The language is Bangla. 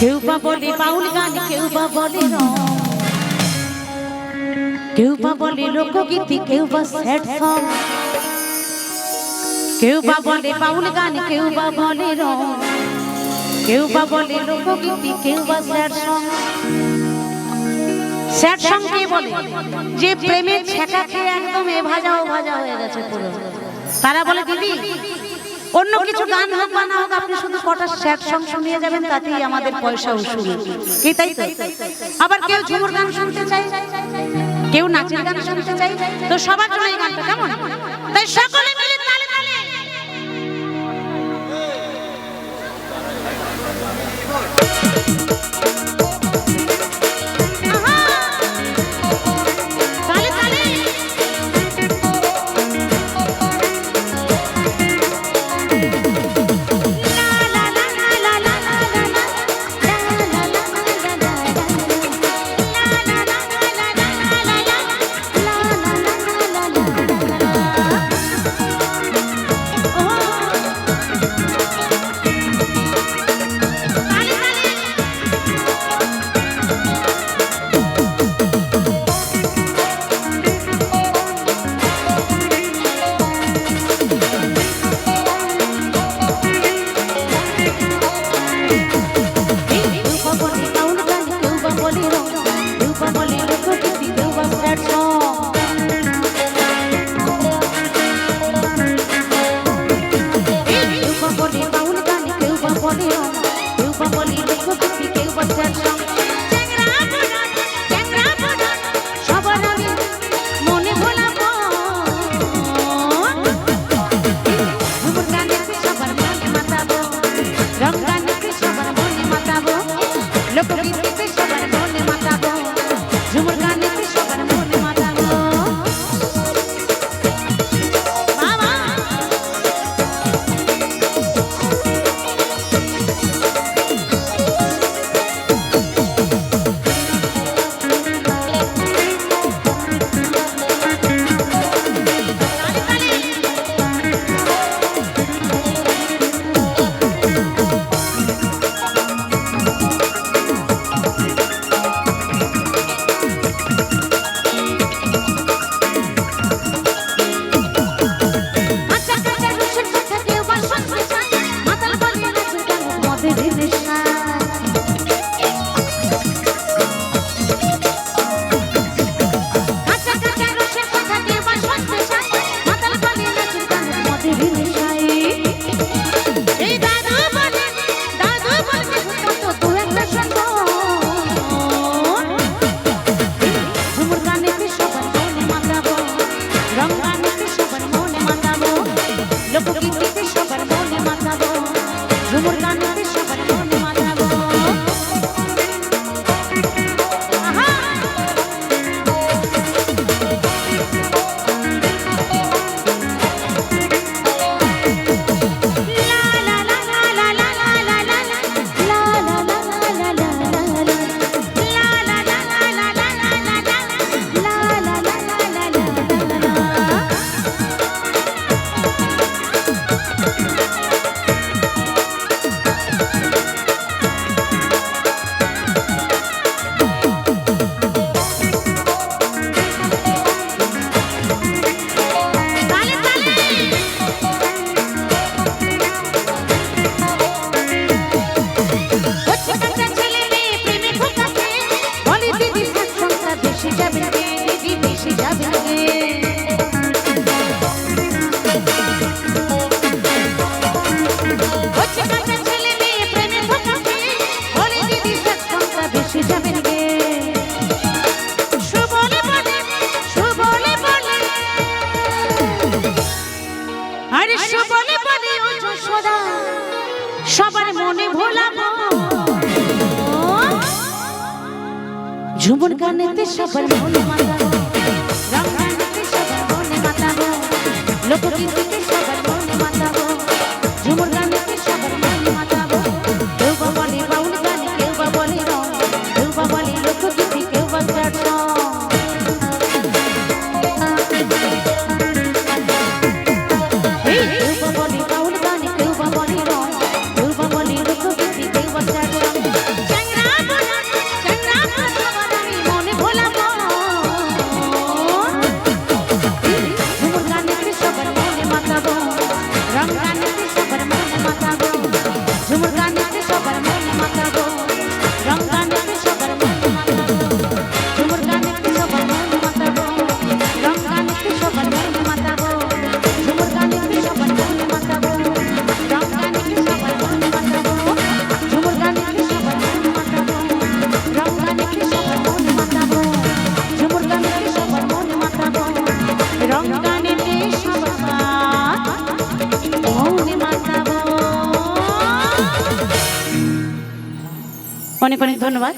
কেউ বা বলে বাউল গান, কেউ বা বলে কেউ বা বলে লোকগীতি, কেউ বা স্যাড সং। কেউ বা বলে বাউল গান, কেউ বা বলে কেউ বা বলে লোকগীতি, কেউ বা স্যাড সং। স্যাড সং কে বলে? যে প্রেমের ছেঁকা খেয়ে একদম এ ভাজা ও ভাজা হয়ে গেছে পুরো। তারা বলে, দিদি অন্য কিছু গান হোক বা না হোক আপনি শুধু কটা স্যাড সং শুনিয়ে যাবেন তাতেই আমাদের পয়সা উসুল। কি তাই তো? আবার কেউ ঝুমুর গান শুনতে চাই কেউ নাচের গান শুনতে চাই তো সবার জন্য এই গানটা কেমন? তাই সকলে মিলে তালে তালে। আহা! ঝুমুর গানেতে সবার মন মাতা রং অনেক অনেক ধন্যবাদ।